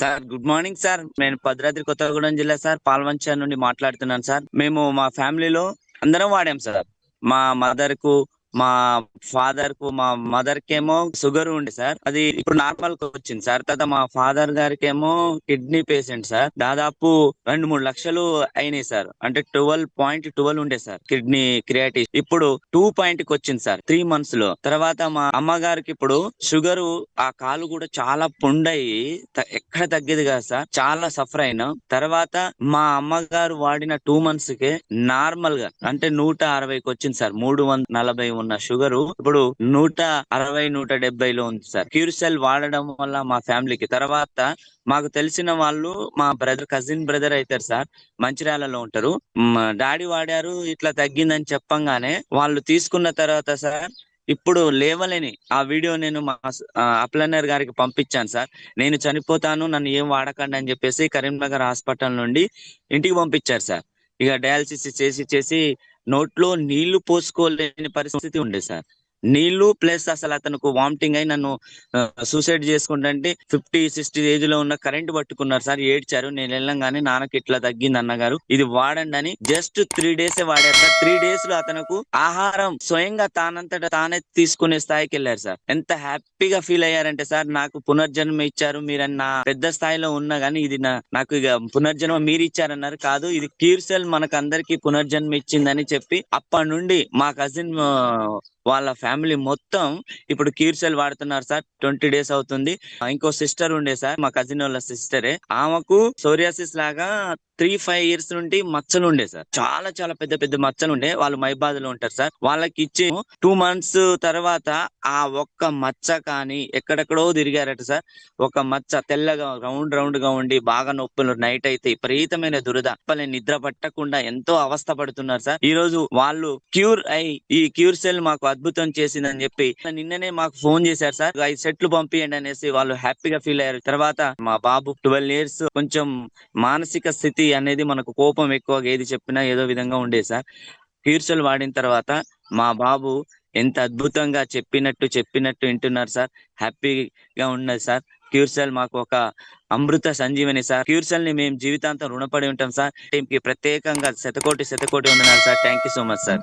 Sir good morning sir. నేను భద్రాద్రి కొత్తగూడెం జిల్లా sir Palvancha నుండి మాట్లాడుతున్నాను సార్. మేము మా ఫ్యామిలీలో అందరం వాడాం సార్. మా మదర్కు మా ఫాదర్కు మా మదర్ కేమో షుగర్ ఉండే సార్. అది ఇప్పుడు నార్మల్కు వచ్చింది సార్. తర్వాత మా ఫాదర్ గారికి ఏమో కిడ్నీ పేషెంట్ సార్. దాదాపు రెండు మూడు లక్షలు అయినాయి సార్. అంటే ట్వెల్వ్ పాయింట్ ట్వెల్వ్ ఉండే సార్ కిడ్నీ క్రియేటివ్ ఇప్పుడు టూ పాయింట్కి వచ్చింది సార్ త్రీ మంత్స్లో తర్వాత మా అమ్మగారికి ఇప్పుడు షుగర్ ఆ కాలు కూడా చాలా పుండయి త- ఎక్కడ తగ్గేది కదా సార్. చాలా సఫర్ అయినా. తర్వాత మా అమ్మగారు వాడిన టూ మంత్స్కి నార్మల్గా అంటే నూట అరవైకి వచ్చింది సార్. మూడు వంద నలభై ఉన్న షుగర్ ఇప్పుడు నూట అరవై నూట డెబ్బైలో ఉంది సార్. క్యూర్సెల్ వాడడం వల్ల మా ఫ్యామిలీకి. తర్వాత మాకు తెలిసిన వాళ్ళు మా బ్రదర్ కజిన్ బ్రదర్ అవుతారు సార్. మంచిర్యాలలో ఉంటారు. డాడీ వాడారు ఇట్లా తగ్గిందని చెప్పంగానే వాళ్ళు తీసుకున్న తర్వాత సార్ ఇప్పుడు లేవలేని ఆ వీడియో నేను మా అప్లనర్ గారికి పంపించాను సార్. నేను చనిపోతాను నన్ను ఏం వాడకండి అని చెప్పేసి కరీంనగర్ హాస్పిటల్ నుండి ఇంటికి పంపించారు సార్. ఇక డయాలసిస్ చేసి చేసి నోట్లో నీళ్ళు పోసుకోలేని పరిస్థితి ఉండే సార్. నీళ్ళు ప్లస్ అసలు అతనికి వామిటింగ్ అయి నన్ను సూసైడ్ చేసుకుంటే ఫిఫ్టీ సిక్స్టీ ఏజ్లో ఉన్న కరెంట్ పట్టుకున్నారు సార్. ఏడ్చారు. నేను వెళ్ళంగానే నాన్నకి ఇట్లా తగ్గింది అన్నగారు. ఇది వాడండి అని జస్ట్ త్రీ డేస్ వాడారు సార్. త్రీ డేస్లో అతనుకు ఆహారం స్వయంగా తానంతట తానే తీసుకునే స్థాయికి వెళ్ళారు సార్. ఎంత హ్యాపీగా ఫీల్ అయ్యారంటే సార్ నాకు పునర్జన్మ ఇచ్చారు. మీరు నా పెద్ద స్థాయిలో ఉన్నా గానీ ఇది నా నాకు ఇక పునర్జన్మ మీరు ఇచ్చారన్నారు కాదు ఇది కీర్సెల్ మనకు అందరికి పునర్జన్మ ఇచ్చిందని చెప్పి అప్పటి నుండి మా కజిన్ వాళ్ళ ఫ్యామిలీ మొత్తం ఇప్పుడు కీర్సెల్ వాడుతున్నారు సార్. ట్వంటీ డేస్ అవుతుంది. ఇంకో సిస్టర్ ఉండే సార్ మా కజిన్ వాళ్ళ సిస్టరే ఆమెకు సోరియాసిస్ లాగా త్రీ ఫైవ్ ఇయర్స్ నుండి మచ్చలు ఉండే సార్. చాలా చాలా పెద్ద పెద్ద మచ్చలు ఉండే. వాళ్ళు మైబాద్లో ఉంటారు సార్. వాళ్ళకి ఇచ్చి టూ మంత్స్ తర్వాత ఆ ఒక్క మచ్చ కానీ ఎక్కడెక్కడో తిరిగారట సార్. ఒక మచ్చ తెల్లగా రౌండ్ రౌండ్గా ఉండి బాగా నొప్పులు నైట్ అయితే విపరీతమైన దురద అప్పలే నిద్ర పట్టకుండా ఎంతో అవస్థ పడుతున్నారు సార్. ఈ రోజు వాళ్ళు క్యూర్ అయి ఈ క్యూర్ సెల్ మాకు అద్భుతం చేసిందని చెప్పి నిన్ననే మాకు ఫోన్ చేశారు సార్. ఐదు సెట్లు పంపియండి అనేసి వాళ్ళు హ్యాపీగా ఫీల్ అయ్యారు. తర్వాత మా బాబు ట్వెల్వ్ ఇయర్స్ కొంచెం మానసిక స్థితి అనేది మనకు కోపం ఎక్కువగా ఏది చెప్పినా ఏదో విధంగా ఉండేది సార్. క్యూర్సెల్ వాడిన తర్వాత మా బాబు ఎంత అద్భుతంగా చెప్పినట్టు చెప్పినట్టు వింటున్నారు సార్. హ్యాపీగా ఉన్నది సార్. క్యూర్సెల్ మాకు ఒక అమృత సంజీవని సార్. క్యూర్సెల్ని మేము జీవితాంతం రుణపడి ఉంటాం సార్. టీమ్కి ప్రత్యేకంగా శతకోటి శతకోటి ఉన్నారు sir. Thank you so much sir.